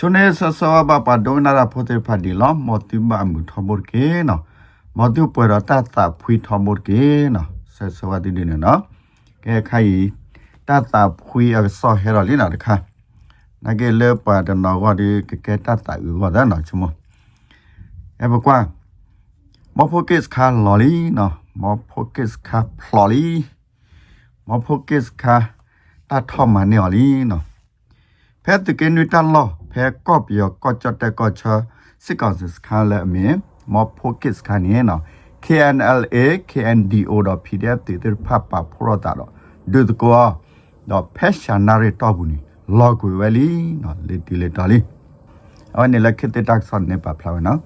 ချုံနေဆဆဝဘပါဒိုနာရာဖိုတေဖာဒီလောမောတိမမှုထမောကေနော်မောတုပွေရတတဖွီထမောကေနော်ဆဆဝတိဒီနော်ကဲခိုင်တတဖွီအဆောဟဲရလီနာတခါနကေလေပါတနော်ကဒီကကဲတတဥဝဒနော်ချမအဘကွာမောဖိုကစ်ခါလော်လီနော်မောဖိုကစ် ခါဖလော်လီမောဖိုကစ်ခါတတ်ထမနေော်လီနော်ဖဲတကင်းနွတလောဖဲကော့ပြောကော့ချတ်တကော့ချစစ်ကောင်စစ်ခါလဲအမင်းမောဖိုကစ်ခါနေနော် KNLA KNDO.pdf တေတေဖပဖရတာတော့ဒုတကောတော့ဖက်ရှာနာရတော့ဘူးနီလော့ကွေဝဲလီနော်လေတီလေတော်လီအဝနေလက်ခစ်တက်ဆန်နေပါဖလာဝနော်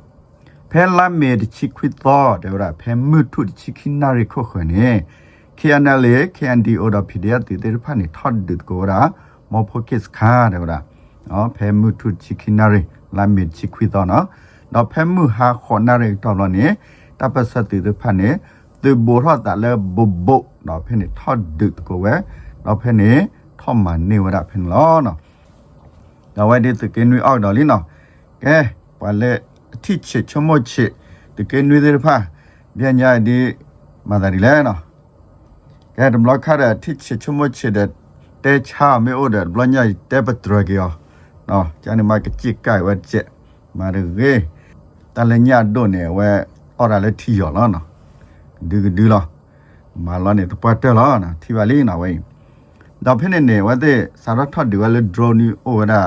ဖဲလာမေတချိခွစ်တော့တဲ့ရဖဲမှုထုတချိခိနာရခုခွနေ KNLA KNDO.pdf တေတေဖာနေထော့ဒုတကောရာမောဖိုကစ်ခါတဲ့ရ နော်ဖဲမှုထုချိခိနာရီလာမီချိခွီတော့နော်နော်ဖဲမှုဟာခေါ်နာရီတော်လို့နေတပတ်ဆက်တူဖတ်နေသူဘောရတာလဲဘဘနော်ဖဲနေထော့ဒုတ်ကိုဝဲနော်ဖဲနေထော့မနေဝရဖဲလောနော်နော်ဝဲဒီတကင်းဝီအောက်တော်လीနော်ကဲပါလက်အထစ်ချစ်ချမော့ချစ်တကင်းဝီတဲ့ဖာပြန်ညာဒီမာတာဒီလဲနော်ကဲဒီဘလော့ခါတဲ့အထစ်ချစ်ချမော့ချစ်တဲ့တဲချာမေအိုတဲ့ဘလော့ညာတဲပထရကေယော နော်ကျန်မကကြည့်ကြိုက်ဝဲချက်မာရကေတလညဒိုနေဝဲအော်ဒါလည်းထီရော်လားနော်ဒီဒီလားမာလာနေတပတ်တယ်လားနော်ထီပါလေးနော်ဝိဒါဖိနေနေဝတဲ့စာရထတ်ဒီဝဲ drone နီအိုဒါ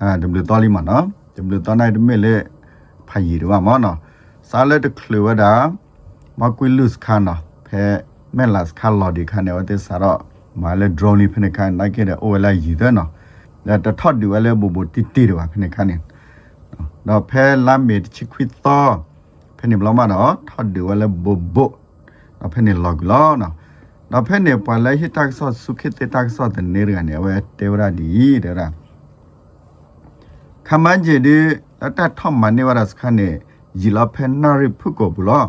အာ W တော်လီမနော် W တော်နိုင်တမဲလေဖိုင်ရီတော့မနော်စာလက်တကလဝဒါမကွီလုစခါနော်ဖဲမဲလတ်ခါလော်ဒီခါနေဝတဲ့စာရမာလေ drone နီဖိနေခါနိုင်ခဲ့တဲ့အိုလာရီတဲ့နော် ဒါတထတ်ဒီဝဲလေဘူဘူတီတီတော့ဖိနေခါနေနော်ဖဲလာမေတချခွီတော့ဖဲနေဘလမနော်ထတ်ဒီဝလဲဘဘနော်ဖဲနေလော့လောနော်နော်ဖဲနေပွာလဲဟစ်တက်ဆော့စုခိတတက်ဆော့တဲ့နေရနေဝဲတေဝရဒီတဲ့ရာခမန်ဂျေဒီတတထမနေဝရစခနေဂျီလာဖဲနာရိဖုကိုဘူးလော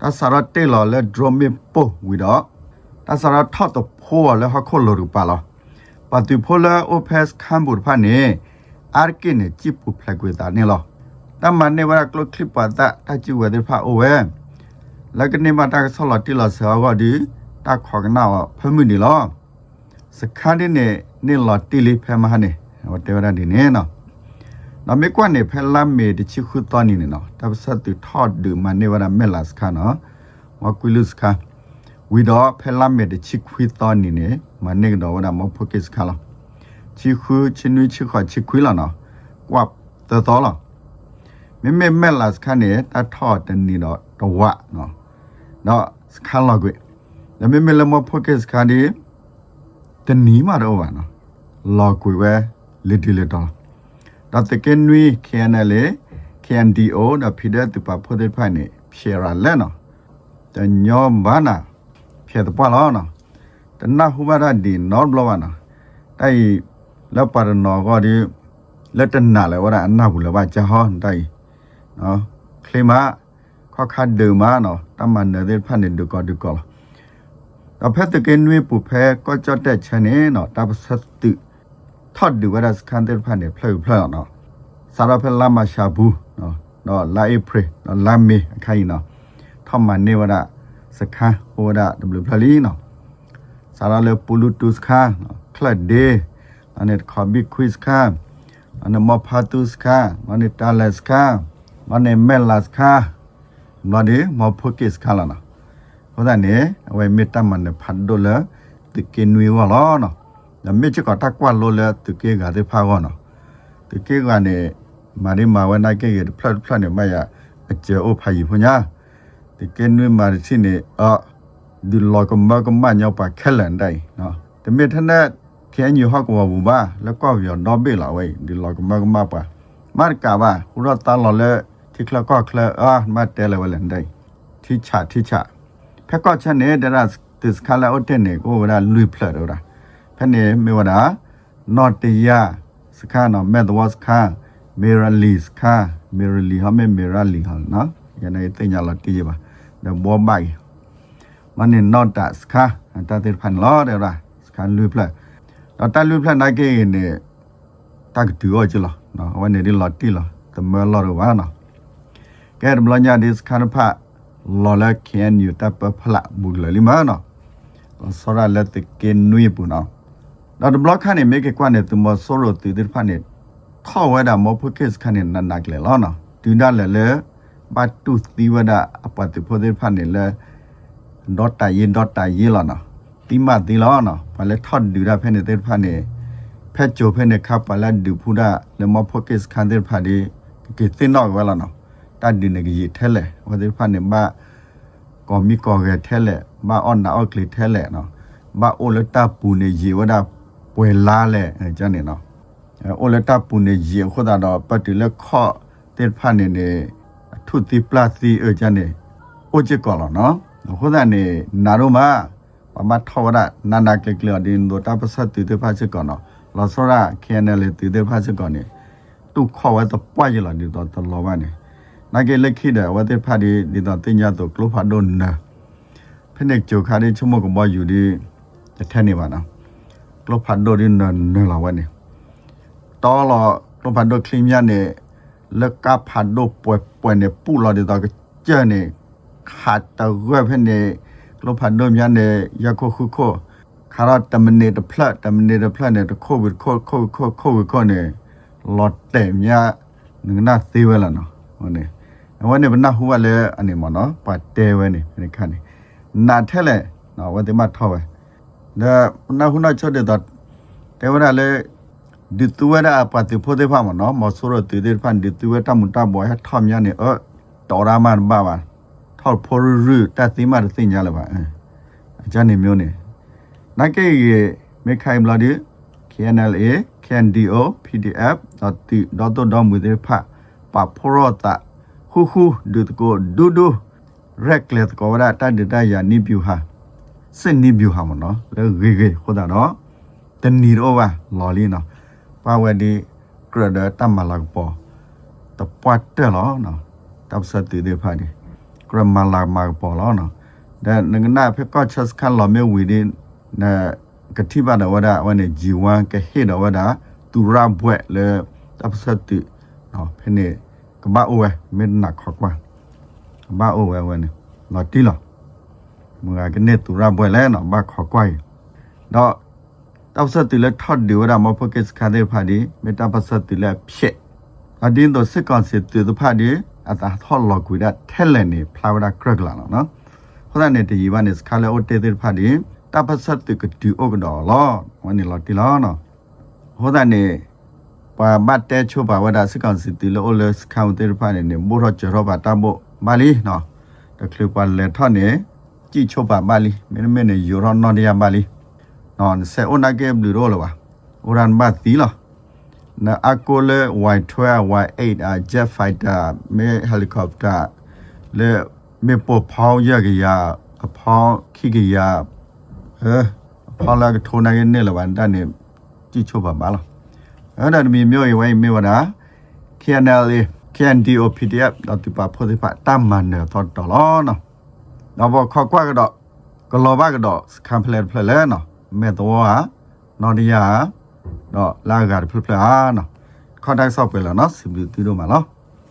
တဆရတေလောလဲဒရမီပိုဝီတော့တဆရထတ်တော့ဖိုးလဲဟခုလောရပါလော ပတိဖိုလာအိုဖက်ခမ်ဘူဖာနေအာကိနေချိပူဖလက်ဝေတာနေလောတမန်နေဝရကလခလစ်ပါတာတချူဝဲဖာအိုဝဲလကနေမတာဆောလတီလဆာဝဒီတာခေါကနာဖမှုနီလောစခန်းဒီနေနေလတီလီဖဲမဟနေဝတေဝရဒီနေနော်နော်မေကွနေဖဲလာမေတချီခုတော်နီနေနော်တပစတ်တူထော့ဒူမနေဝရမဲလာစခါနော်ဝကွီလုစခါဝီတော့ဖဲလာမေတချီခွီတော်နီနေ မနေတော့ဝရမဖိုကစ်ခါလောချီခုချီနွီချီခွာချီခွီလာနော်ကွပ်တော်တော်လားမမေမဲလာစခန်းနေတထော့တနီတော့တော့ဝနော်နော်စခန်းလောက်ကွဒါမမေလမဖိုကစ်ခါဒီတနီမှာတော့ပါနော်လောက်ကွပဲလီတီလီတော့ဒါတကင်နွီ KNL KNDO ဒါဖိတဲ့တပဖိုတဲ့ဖိုင်နေဖြေရလဲနော်တညောဘာနာဖြေတဲ့ပါလားနော်တ နဟုမရဒီနော်ဘလဝနာတိုင်လက်ပါရနော်ကဒီလက်တနာလဲဝရအနာဘူးလဘာချဟောတိုင်နော်ခလီမာခခတ်ဒူမာနော်တမန်နေတဲ့ဖန်နေဒူကောဒူကောတော့ဖက်တကင်းနွေပူဖဲကောကြတဲ့ချန်နေနော်တပစတ်တူထတ်ဒူဝရစကန်တဲ့ဖန်နေဖလှဖလှနော်စာရဖလာမရှာဘူးနော်နော်လာအေပရနော်လာမေအခိုင်နော်ထမန်နေဝရစခန်းဟိုဒဒဘလ ဖလီနော်စာရလေပူလူတူစခန်းခလတ်ဒေအနေခဘီခွီစခန်းအနေမဖာတူစခန်းအနေတာလက်စခန်းအနေမဲလာစခန်းမဒီမဖိုကစ်ခါလာနာဟောဒနေအဝဲမေတ္တမန်ဖတ်ဒိုလာတကင်းဝေဝလာနော်ဒါမေချကတကွာလိုလာတကေကတဲ့ဖာကောနော်တကေကနေမာရီမာဝနာကေရဖလတ်ဖလတ်နေမရအကျေအိုဖိုင်ဖညာတကင်းဝေမာစီနေအ ဒီလောကမကမညောပါခဲလန်တိုင်နော်တမေထနဲ့ခဲညူဟောက်ကမဘူပါလက်ကောက်ရောတော့ဘေးလာဝဲဒီလောကမကမပါမာကပါဥရတန်လော်လဲထိခလကောက်ခလအာမတဲလဝလန်တိုင်ထိချထိချဖက်ကော့ချက်နေတဲ့ရသစ်ခလာအုတ်တဲ့နေကိုဗလာလွိဖလတော့တာဖက်နေမေဝတာနော်တရာစခါနော်မက်သဝစခါမေရလီစခါမေရလီဟာမေမေရလီဟာနော်ယနေ့တင်ညာလာတီးပါဒါဘောဘိုင် มันนี่นอตัสค่ะตาติพันล้อเดี๋ยวละสคันลุยพลเราตาลุยพลนายเก่งเนี่ยตากถือว่าจิละเนาะวันนี้ดิลอตีละแต่เมื่อลอดว่าเนาะแกดบลัญญาดิสคันพะลอละเขียนอยู่ตาเปพละบุกเลยลิมาเนาะสระละติเกนนุยปุ่นเนาะเราดบล็อกคันเนี่ยไม่เกี่ยวกันเนี่ยตัวมอสโลตีดิพันเนี่ยท่อไว้ดามอพุกเคสคันเนี่ยนักเลยล้อเนาะดูด้านเลยเลยบัตรตุสีวดาอปฏิพเดพันเนี่ยเลย မနေနော့တစခါတတဲ့ဖန်လောတဲ့ရာစခါလူဖလက်တော့တလူဖလက်နိုင်ကေနေ tak duo je lo no wane di lo ti lo the mer lo ro wa no ke de blo nya dis kan pha lo la kien yu ta pa phla bu le li ma no so ra le te ke nui pu no တော့ဒီဘလော့ခနဲ့မေကကွနဲ့သူမဆိုလိုတူဒီဖာနဲ့ထောက်ဝဲတာမောဖုကစ်ခနဲ့နန်နကလေလောနော်ဒူဒါလေလေဘတ်တူသီဝဒအပတ်တူဖိုဒီဖာနဲ့လေဒေါ်တာရင်ဒေါ်တာရေးလောနော်တိမတိလောနော်ဘာလဲထောက်ဒူဒါဖဲနေတဲ့ဖာနဲ့ဖက်ချိုဖဲနဲ့ခပ်ပါလာဒူဖူဒါလေမောဖုကစ်ခန်တဲ့ဖာဒီကေတင်တော့ဝဲလောနော်တတ်ဒီနေကြီးထဲလေဝဒီဖာနဲ့ဘာကောမီကောရဲထဲလေဘာအွန်နာအော့ကလီထဲလေနော်ဘာအိုလတာပူနေရေဝဒါပွဲလာလဲကျန်နေနော်အိုလတာပူနေရေခေါ်တာတော့ပတ်တူလက်ခော့တဲ့ဖာနေနေထုတိပလစီအကျန်နေအိုချကောလောနော် ခေါ်တာနေနာရောမပမထောရနာနာကလကလဒင်းဒိုတာပစတ်တူတဲ့ဖာချကောနော်လောစောရာခဲနယ်လေတူတဲ့ဖာချကောနေတူခေါ်ဝဲတော့ပွားရလာဒီတော့တလောပါနေနာကေလက်ခိတဲ့ဝတဲ့ဖာဒီဒီတော့တင်ရတော့ကလောဖာဒွန်နာဖနေချိုခါဒီချုံမကမယူဒီတဲ့ထဲနေပါနော်ကလဖတ်ဒိုရင်နလာဝနေတော်လကလဖတ်ဒိုခလင်းမြနေလကဖတ်ဒိုပွဲပွဲနေပူလာတဲ့တော့ကျနေ ခတ်တရွက်ဖနေကလဖတ်ဒိုမြနေရခုခုခုခါရတမနေတဖလက်တမနေတဖလက်နေတခိုးဝခိုးခိုးခိုးခိုးခိုးနေလော်တဲမြနငနာသေးဝဲလာနော်ဟုတ်နေဝနေဘနာဟူဝလဲအနေမနော်ပတ်တဲဝဲနေဒီခါနေနာထဲလဲနော်ဝတိမထောက်ဝဲ da na huna chode da te wara le di tu wara apa ti pho de pha ma no mo so ro ti de phan di tu wara mu ta bo ha thom ya ne o to ra ma ba ba thao pho ru ru ta ti ma de sin ya le ba a ja ne myo ne na ke ye me khai mla di knla kndo pdf dot ti dot dot dot mu de pha pa pho ro ta hu hu du ko du du reckless ko wara ta de ta ya ni pyu ha စင်နီဗျူဟာမနော်လေဂေဂေခေါ်တာနော်တနီရောပါလော်လီနော်ပါဝဒီကရဒတမလာပေါ်တပွတ်တယ်လောနော်တပ်စတီဒေဖာ ဒီကရမလာမာပေါ်လောနော်ဒါငနာဖက်ကောချက်ခန်လောမေဝီဒီနာကတိပါဒဝဒဝနေဂျီဝမ်ကဟေဒဝဒတူရာဘွဲလေတပ်စတီနော်ဖနေကဘာအိုဝဲမင်းနာခေါကွာကဘာအိုဝဲဝနေလော်တီလောမငါကနေတူရပွဲလဲနော်ဘာခေါ်ကွိုင်းတော့တောက်ဆက်တူလဲထော့ဒီဝရမဖကစ်ခါတဲ့ဖာဒီမေတာပဆက်တူလဲဖြစ် အဒင်းတော့စစ်ကောင်စစ်တူဖာဒီအတာထော့လော်ကွေဒထဲလဲနေဖလာဝဒကရကလာနော်ခေါ်တဲ့နေတီဝါနစ်ခါလဲအိုတေတဲ့ဖာဒီတပဆက်တူကတူအိုကတော့လောဝနီလော်တီလောနော်ဟောတဲ့နေပါဘတ်တဲချိုပါဝဒစစ်ကောင်စစ်တူလဲအိုလဲစကောင်တဲ့ဖာနေနေမိုးရချရောပါတဘမာလီနော်တကလပလဲထော့နေကြည့်ချုပ်ပါပါလီမင်းမင်းနေယူရနော်တရားပါလီနော်ဆေအိုနာကေဘလူရောလပါအိုရန်ဘတ်သီလာ နာအကိုလေ Y12 Y8 အ Jet Fighter မဲဟယ်လီကော်ပတာလေမေပေါ်ဖောင်းရကရအဖောင်းခိကရဟဲအဖောင်းလာကထိုးနိုင်နေလဝန်တန်နေကြည့်ချုပ်ပါပါလားအဲ့ဒါမီမျိုးရွေးမေဝနာ KNL KNDO PDF တော့ဒီပါဖို့ဒီပါတမန်တော့တော်လောနော်တော့ဘခေါ်ကွက်ကတော့ဂလောဘကတော့စကန်ဖလက်ဖလက်လဲနော်မေတော့ဟာနော်ဒီယာ နော်လာဂါဖလက်ဖလက်ဟာနော် contact ဆော့ပဲလားနော်စီဘီတီတို့မှာနော်